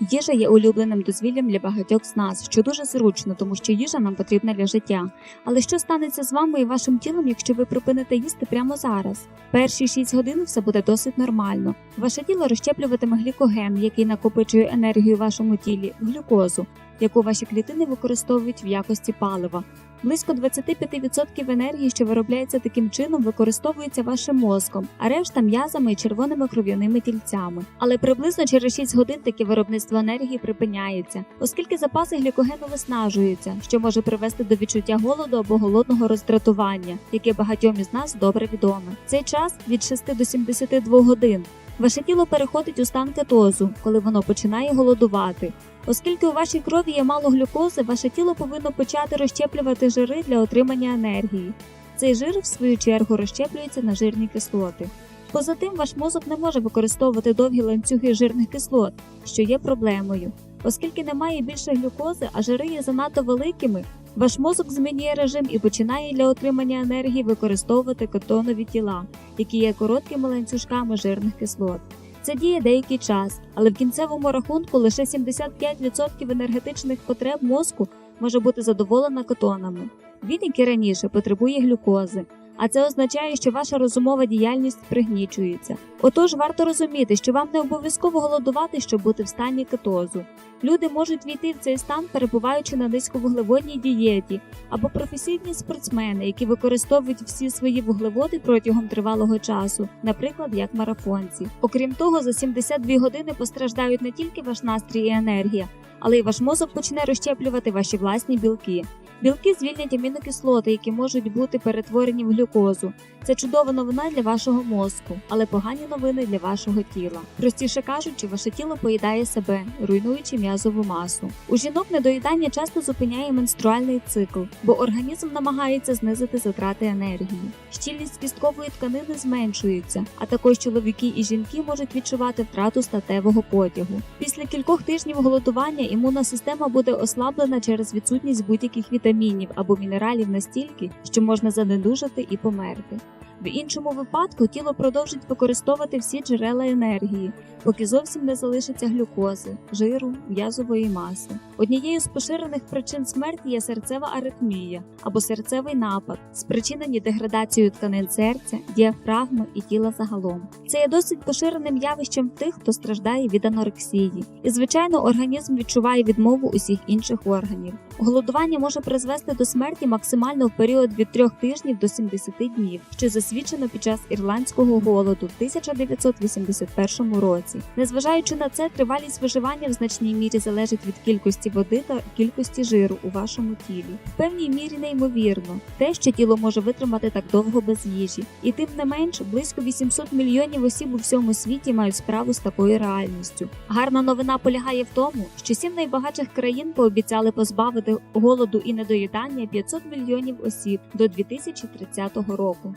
Їжа є улюбленим дозвіллям для багатьох з нас, що дуже зручно, тому що їжа нам потрібна для життя. Але що станеться з вами і вашим тілом, якщо ви припините їсти прямо зараз? Перші 6 годин все буде досить нормально. Ваше тіло розщеплюватиме глікоген, який накопичує енергію вашому тілі, глюкозу, яку ваші клітини використовують в якості палива. Близько 25% енергії, що виробляється таким чином, використовується вашим мозком, а решта м'язами і червоними кров'яними тільцями. Але приблизно через 6 годин таке виробництво енергії припиняється, оскільки запаси глікогену виснажуються, що може привести до відчуття голоду або голодного роздратування, яке багатьом із нас добре відоме. Цей час від 6 до 72 годин. Ваше тіло переходить у стан кетозу, коли воно починає голодувати. Оскільки у вашій крові є мало глюкози, ваше тіло повинно почати розщеплювати жири для отримання енергії. Цей жир, в свою чергу, розщеплюється на жирні кислоти. Поза тим, ваш мозок не може використовувати довгі ланцюги жирних кислот, що є проблемою. Оскільки немає більше глюкози, а жири є занадто великими, ваш мозок змінює режим і починає для отримання енергії використовувати кетонові тіла, які є короткими ланцюжками жирних кислот. Це діє деякий час, але в кінцевому рахунку лише 75% енергетичних потреб мозку може бути задоволена кетонами. Він, як і раніше, потребує глюкози, а це означає, що ваша розумова діяльність пригнічується. Отож, варто розуміти, що вам не обов'язково голодувати, щоб бути в стані кетозу. Люди можуть війти в цей стан, перебуваючи на низьковуглеводній дієті, або професійні спортсмени, які використовують всі свої вуглеводи протягом тривалого часу, наприклад, як марафонці. Окрім того, за 72 години постраждають не тільки ваш настрій і енергія, але й ваш мозок почне розщеплювати ваші власні білки. Білки звільнять амінокислоти, які можуть бути перетворені в глюкозу. Це чудова новина для вашого мозку, але погані новини для вашого тіла. Простіше кажучи, ваше тіло поїдає себе, руйнуючи м'язову масу. У жінок недоїдання часто зупиняє менструальний цикл, бо організм намагається знизити затрати енергії. Щільність кісткової тканини зменшується, а також чоловіки і жінки можуть відчувати втрату статевого потягу. Після кількох тижнів голодування імунна система буде ослаблена через відсутність будь-яких вітамінів або мінералів настільки, що можна занедужати і померти. В іншому випадку тіло продовжить використовувати всі джерела енергії, поки зовсім не залишиться глюкози, жиру, м'язової маси. Однією з поширених причин смерті є серцева аритмія або серцевий напад, спричинені деградацією тканин серця, діафрагми і тіла загалом. Це є досить поширеним явищем тих, хто страждає від анорексії, і звичайно, організм відчуває відмову усіх інших органів. Голодування може призвести до смерті максимально в період від 3 тижнів до 70 днів, що засвідчено під час ірландського голоду в 1981 році. Незважаючи на це, тривалість виживання в значній мірі залежить від кількості води та кількості жиру у вашому тілі. В певній мірі неймовірно те, що тіло може витримати так довго без їжі, і тим не менш близько 800 мільйонів осіб у всьому світі мають справу з такою реальністю. Гарна новина полягає в тому, що сім найбагатших країн пообіцяли позбавити голоду і недоїдання 500 мільйонів осіб до 2030 року.